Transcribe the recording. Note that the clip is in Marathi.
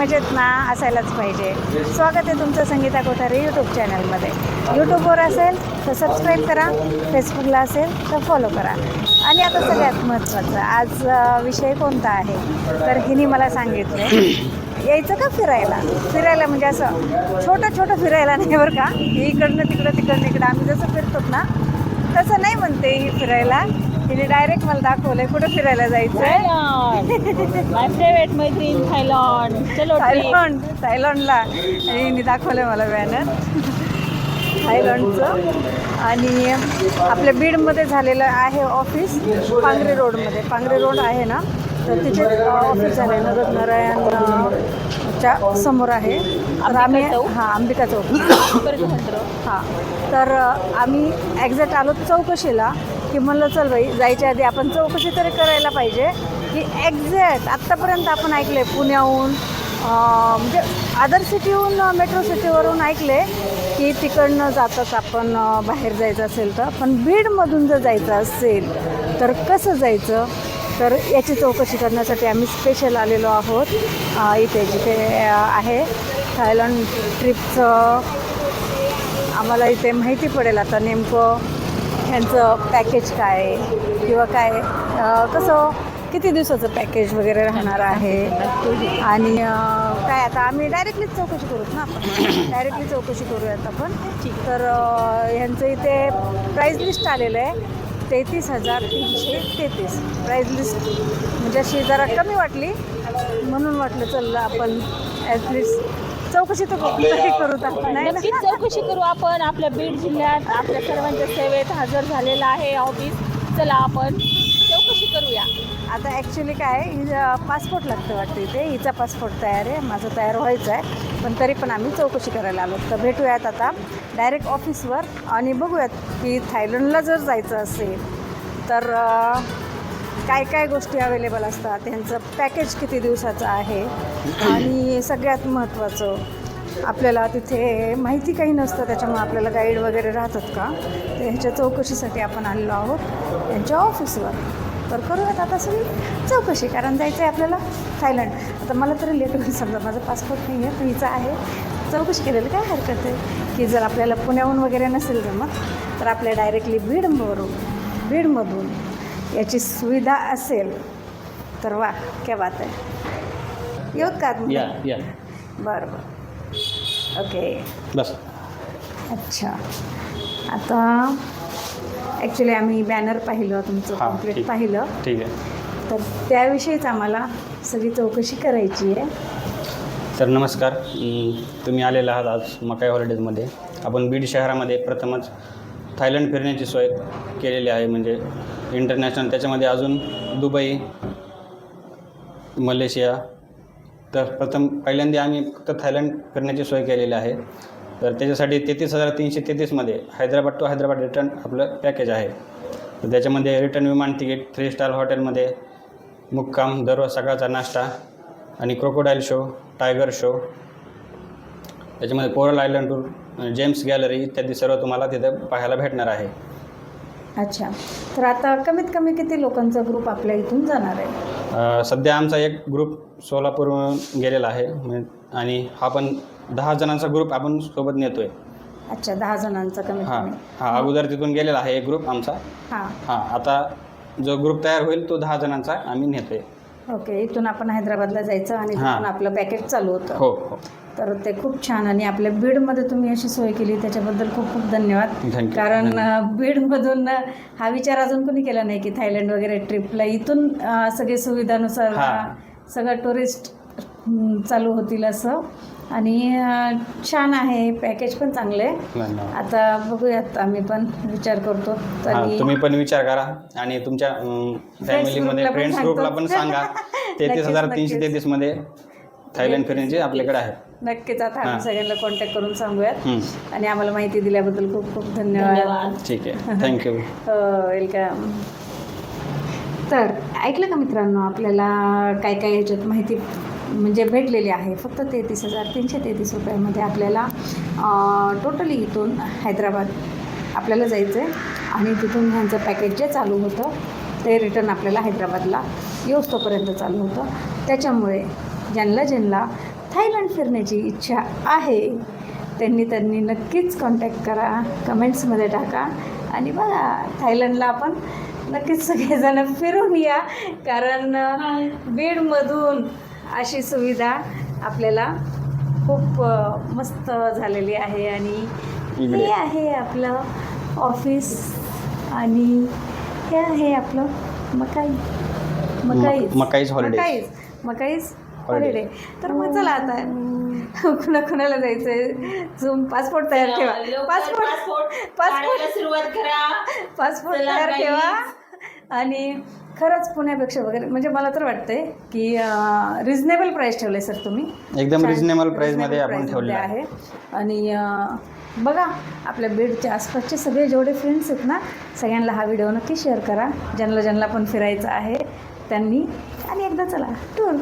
मजेत ना? असायलाच पाहिजे. स्वागत आहे तुमचं संगीता कोठारे यूट्यूब चॅनलमध्ये यूट्यूबवर असेल तर सबस्क्राईब करा. फेसबुकला असेल तर फॉलो करा. आणि आता सगळ्यात महत्त्वाचं आज विषय कोणता आहे? तर हिने मला सांगितले यायचं का फिरायला? फिरायला म्हणजे असं छोटं छोटं फिरायला नाही बरं का? इकडनं तिकडं तिकडनं इकडं. आम्ही जसं फिरतो ना तसं नाही म्हणते ही फिरायला. तिने डायरेक्ट मला दाखवलंय कुठं फिरायला जायचं आहे थायलंड माय फेवरेट मैत्रीण थायलंड चलो. थायलंड थायलंडला आणि हिने दाखवलं मला बॅनर थायलंडचं आणि आपल्या बीडमध्ये झालेलं आहे ऑफिस पांगरे रोडमध्ये. पांगरे रोड आहे ना? तर तिथे ऑफिस झालं आहे नगर नारायण अ, च्या समोर आहे. तर आम्ही? हां अंबिका चौक. हां. तर आम्ही एक्झॅक्ट आलो चौकशीला. की म्हणलं चल बाई जायच्या आधी आपण चौकशी तरी करायला पाहिजे. की एक्झॅक्ट आत्तापर्यंत आपण ऐकले पुण्याहून म्हणजे अदर सिटीहून मेट्रो सिटीवरून ऐकले की तिकडनं जातच आपण बाहेर जायचं असेल तर पण बीडमधून जर जायचं असेल तर कसं जायचं? तर याची चौकशी करण्यासाठी आम्ही स्पेशल आलेलो आहोत. इथे जिथे आहे थायलंड ट्रिपचं आम्हाला इथे माहिती पडेल आता नेमकं. ह्यांचं पॅकेज काय? आहे किंवा काय? कसं किती दिवसाचं पॅकेज वगैरे राहणार आहे? आणि काय आता आम्ही डायरेक्टलीच चौकशी करूत ना आपण. डायरेक्टली चौकशी करूयात आपण. तर ह्यांचं इथे प्राईज लिस्ट आलेलं आहे. तेहतीस हजार तीनशे तेहतीस. प्राईज लिस्ट म्हणजे अशी जरा कमी वाटली. म्हणून वाटलं चल आपण ॲटलिस्ट चौकशी तर तरी करूत आपण नाही नक्कीच चौकशी करू आपण. आपल्या बीड जिल्ह्यात आपल्या सर्वांच्या सेवेत हजर झालेला आहे ऑफिस. चला आपण चौकशी करूया. आता ॲक्च्युली काय पासपोर्ट लागतं वाटतं इथे. हिचा पासपोर्ट तयार आहे. माझं तयार व्हायचं आहे. पण तरी पण आम्ही चौकशी करायला आलो. तर भेटूयात आता डायरेक्ट ऑफिसवर आणि बघूयात की थायलंडला जर जायचं असेल तर काय काय गोष्टी अवेलेबल असतात? त्यांचं पॅकेज किती दिवसाचं आहे? आणि सगळ्यात महत्त्वाचं आपल्याला तिथे माहिती काही नसतं त्याच्यामुळे आपल्याला गाईड वगैरे राहतात का? तर ह्याच्या चौकशीसाठी आपण आलेलो आहोत यांच्या ऑफिसवर तर करूयात आता सगळी चौकशी कारण जायचं आहे आपल्याला थायलंड. आता मला तरी लेट होईल समजा माझा पासपोर्ट नाही आहे हिचा आहे. चौकशी केलेलं काय हरकत आहे? की जर आपल्याला पुण्याहून वगैरे नसेल जमत तर आपल्या डायरेक्टली बीडवरून बीडमधून याची सुविधा असेल तर वा क्या बात आहे येऊत का? या या. बरं बरं. ओके. बस. अच्छा. आता ॲक्च्युली आम्ही बॅनर पाहिलं तुमचं हां, कंप्लीट ठीक. पाहिलं. ठीक आहे. तर त्याविषयीच आम्हाला सगळी चौकशी करायची आहे. तर नमस्कार. अं, तुम्ही आलेला आहात आज मकाई हॉलिडेजमध्ये आपण बीड शहरामध्ये प्रथमच थायलंड फिरण्याची सोय केलेली आहे म्हणजे इंटरनॅशनल त्याच्यामध्ये अजून दुबई मलेशिया. तर प्रथम पहिल्यांदा आम्ही फक्त थायलंड फिरण्याची सोय केलेली आहे. तर त्याच्यासाठी तेहतीस हजार तीनशे तेहतीसमध्ये हैदराबाद टू हैदराबाद रिटर्न आपलं पॅकेज आहे. तर त्याच्यामध्ये रिटर्न विमान तिकीट थ्री स्टार हॉटेलमध्ये मुक्काम दररोज सकाळचा नाश्ता आणि क्रोकोडाईल शो टायगर शो त्याच्यामध्ये coral island tour gems gallery इत्यादी सर्व तुम्हाला तिथे पाहायला भेटणार आहे. अच्छा. तर आता कमीत कमी किती लोकांचा ग्रुप आपल्या इथून जाणार आहे? अ, सध्या आमचा एक ग्रुप सोलापूरहून गेलेला आहे. म्हणजे- आणि हा पण दहा जणांचा ग्रुप आपण सोबत नेतो आहे अच्छा दहा जणांचा कमीत हां कमी. हा अगोदर तिथून गेलेला आहे एक ग्रुप आमचा. हां. हां आता जो ग्रुप तयार होईल तो दहा जणांचा आम्ही नेतो आहे ओके इथून आपण हैदराबादला जायचं आणि हां. तिथून आपलं पॅकेज चालू होतं. हो हो. तर ते खूप छान आणि आपल्या बीडमध्ये तुम्ही अशी सोय केली त्याच्याबद्दल खूप खूप धन्यवाद. कारण अ, बीडमधून अ, हा विचार अजून कोणी केला नाही की थायलंड वगैरे ट्रिपला. इथून अ, सगळे सुविधानुसार हा. अ, सगळं टुरिस्ट चालू होतील असं. आणि छान आहे. पॅकेज पण चांगलं. आता बघूयात आम्ही पण विचार करतो. हां तुम्ही पण विचार करा आणि तुमच्या फॅमिलीमध्ये फ्रेंड्स. ग्रुपला पण सांगा. तेहतीस हजार तीनशे नक्कीच. तेहतीसमध्ये थायलंड फिरण्याचे आपल्याकडे आहे नक्कीच आता आम्ही हां. सगळ्यांना कॉन्टॅक्ट करून सांगूयात. हं, आणि आम्हाला माहिती दिल्याबद्दल खूप खूप धन्यवाद. धन्यवाद. ठीक आहे. थँक्यू वेलकम तर ऐकलं का मित्रांनो आपल्याला काय काय ह्याच्यात माहिती म्हणजे भेटलेली आहे. फक्त तेहतीस हजार तीनशे तेहतीस रुपयामध्ये आपल्याला टोटली इथून हैदराबाद आपल्याला जायचं आहे आणि तिथून ह्यांचं पॅकेज जे चालू होतं ते रिटर्न आपल्याला हैदराबादला येऊस तोपर्यंत चालू होतं. त्याच्यामुळे ज्यांना ज्यांना थायलंड फिरण्याची इच्छा आहे त्यांनी त्यांनी नक्कीच कॉन्टॅक्ट करा कमेंट्समध्ये टाका. आणि बघा थायलंडला आपण नक्कीच सगळेजण फिरून या. कारण बीडमधून अशी सुविधा आपल्याला खूप मस्त झालेली आहे आणि. हे आहे आपलं ऑफिस आणि हे आहे आपलं मकाई. मकाईज मकाईज holidays. मकाईज. हॉलिडे तर मग चला आता. कुणा कुणाला जायचंय? झूम पासपोर्ट तयार ठेवा. पासपोर्ट पासपोर्ट सुरुवात करा. पासपोर्ट तयार. ठेवा. आणि खरंच पुण्यापेक्षा वगैरे म्हणजे मला तर वाटतंय की रिजनेबल प्राईस ठेवले सर तुम्ही. एकदम छान. reasonable price reasonable मध्ये आपण मध्ये आहे. आणि बघा आपल्या बीडच्या आसपासचे सगळे जेवढे फ्रेंड्स आहेत ना सगळ्यांना हा व्हिडिओ नक्की शेअर करा. ज्यांना ज्यांना पण फिरायचं आहे त्यांनी. आणि एकदा चला टूर